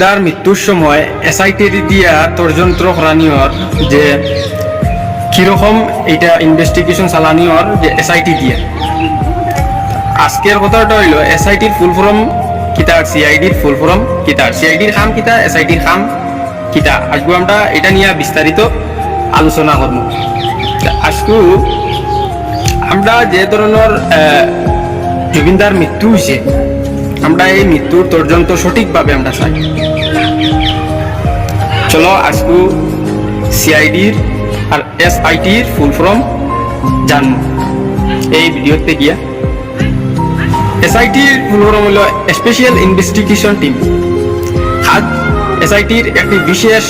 তার মৃত্যুর সময় এসআইটি দিয়া তর্যন্ত্র করানিওর যে কীরকম এটা ইনভেস্টিগেশন চালানিওর যে এসআইটি দিয়া। আজকের কথাটা হইল এসআইটির ফুল ফর্ম কিতা সিআইডির ফুল ফর্ম কিতা সিআইডির খাম কিতা এসআইটির খাম কিতা। আজকে আমরা এটা নিয়ে বিস্তারিত আলোচনা করব আজকে আমরা যে ধরনের জুবিনদার মৃত্যু হয়েছে আমরা এই মৃত্যুর তর্জন্ত সঠিকভাবে আমরা চাই। চলো, আজকে সিআইডির আর এসআইটির ফুল ফর্ম জানব। এই ভিডিওতে গিয়া। এসআইটির ফুল ফর্ম হলো স্পেশাল ইনভেস্টিগেশন টিম আজ এসআইটির একটি বিশেষ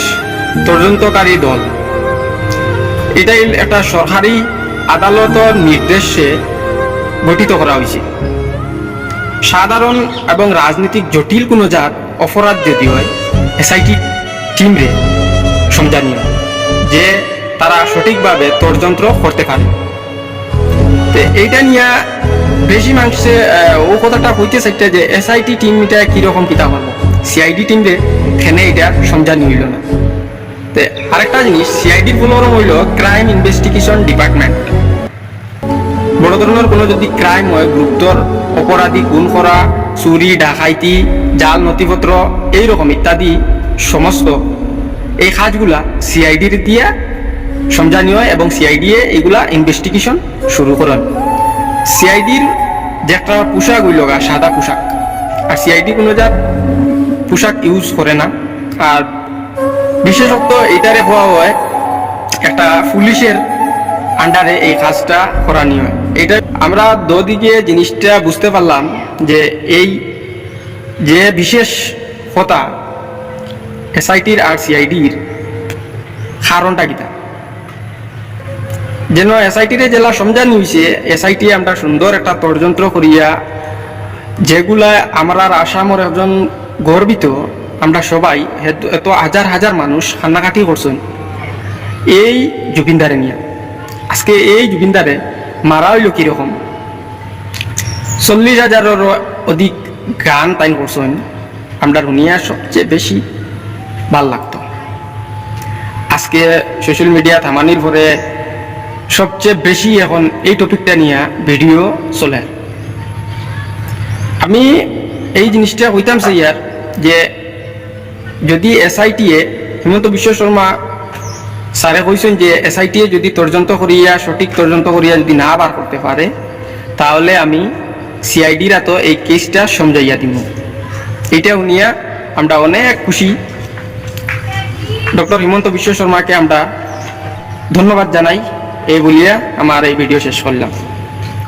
তদন্তকারী দল। এটাই একটা সরকারি আদালতের নির্দেশে গঠিত করা হয়েছে। সাধারণ এবং রাজনৈতিক জটিল কোনো জাত অপরাধ যদি হয় এসআইটি টিমরে সমজানীয় যে তারা সঠিকভাবে তর্যন্ত্র করতে পারে। তো এইটা নিয়ে বেশি মানুষে ও কথাটা হইতে চাইতে যে এসআইটি টিম এটা কীরকম কিতা পারব সিআইডি টিম রে ফেনে এটা সমজানি হইল না। তো আরেকটা জিনিস সিআইডির পুনর হইল ক্রাইম ইনভেস্টিগেশন ডিপার্টমেন্ট ধরনের কোনো যদি ক্রাইম হয়, গুরুতর অপরাধী গুণ করা, চুরি, ডাকাইতি, জাল, নথিপত্র, এইরকম ইত্যাদি সমস্ত, এই কাজগুলা সিআইডির দিয়া সমজানি হয় এবং সিআইডি এগুলা ইনভেস্টিগেশন শুরু করেন সিআইডির যে একটা পোশাক হইল গা সাদা পোশাক। আর সিআইডি কোনো যা পোশাক ইউজ করে না। আর বিশেষত এইটারে হওয়া হয়, একটা পুলিশের আন্ডারে এই কাজটা করানি হয়। এটা আমরা দদিকে জিনিসটা বুঝতে পারলাম যে এই যে বিশেষ কথা এসআইটির আর সিআইডির কারণটা কিতা যেন এসআইটির জেলা সমজানি হয়েছে এসআইটি আমরা সুন্দর একটা তর্যন্ত্র করিয়া যেগুলা আমরা আসামর একজন গর্বিত, আমরা সবাই এত হাজার হাজার মানুষ কান্নাকাটি করছেন। এই জুবিনদারে নিয়ে। আজকে এই জুবিনদারে মারা হইল কীরকম চল্লিশ হাজারের অধিক গান তাই করছেন। আমরা শুনিয়া সবচেয়ে বেশি ভালো লাগতো। আজকে সোশ্যাল মিডিয়া থামানির পরে সবচেয়ে বেশি এখন এই টপিকটা নিয়ে ভিডিও চলে। আমি এই জিনিসটা কইতাম ইয়ার যে যদি এস আই এসআইটিএ হিমন্ত বিশ্ব শর্মা স্যারে কইছেন যে এসআইটি যদি তর্জন্ত করিয়া, সঠিক তর্জন্ত করিয়া যদি না বার করতে পারে, তাহলে আমি সিআইডিরা তো এই কেসটা সমঝাইয়া দিব। এটা উনিয়া আমরা অনেক খুশি। ডক্টর হিমন্ত বিশ্ব শর্মাকে আমরা ধন্যবাদ জানাই। এই বলিয়া আমার এই ভিডিও শেষ করলাম।